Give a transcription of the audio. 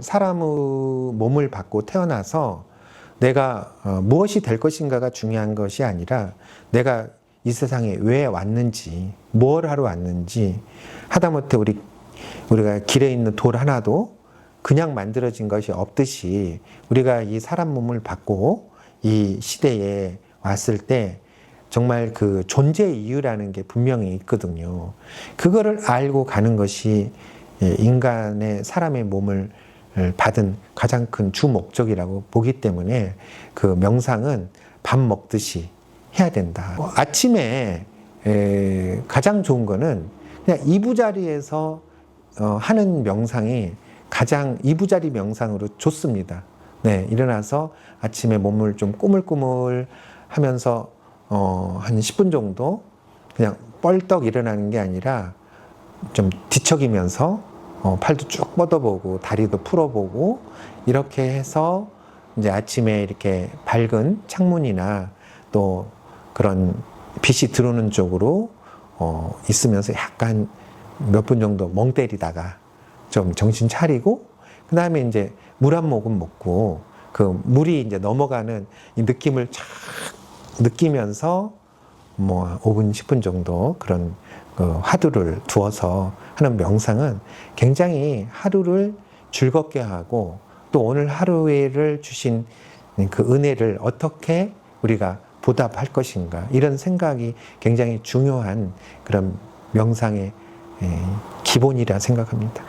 사람의 몸을 받고 태어나서 내가 어, 무엇이 될 것인가가 중요한 것이 아니라 내가 이 세상에 왜 왔는지, 뭘 하러 왔는지, 하다못해 우리 우리가 길에 있는 돌 하나도 그냥 만들어진 것이 없듯이 우리가 이 사람 몸을 받고 이 시대에 왔을 때 정말 그 존재 이유라는 게 분명히 있거든요. 그거를 알고 가는 것이 예, 인간의 사람의 몸을 받은 가장 큰 주 목적이라고 보기 때문에 그 명상은 밥 먹듯이 해야 된다. 뭐 아침에 에, 가장 좋은 거는 그냥 이부자리에서 어, 하는 명상이 가장 이부자리 명상으로 좋습니다. 네, 일어나서 아침에 몸을 좀 꾸물꾸물 하면서 어, 한 10분 정도 그냥 뻘떡 일어나는 게 아니라 좀 뒤척이면서 어, 팔도 쭉 뻗어보고 다리도 풀어보고 이렇게 해서 이제 아침에 이렇게 밝은 창문이나 또 그런 빛이 들어오는 쪽으로 어, 있으면서 약간 몇 분 정도 멍 때리다가 좀 정신 차리고 그 다음에 이제 물 한 모금 먹고 그 물이 이제 넘어가는 이 느낌을 쫙 느끼면서 뭐 5분, 10분 정도 그런 그 화두를 두어서 하는 명상은 굉장히 하루를 즐겁게 하고 또 오늘 하루를 주신 그 은혜를 어떻게 우리가 보답할 것인가 이런 생각이 굉장히 중요한 그런 명상의 에, 기본이라 생각합니다.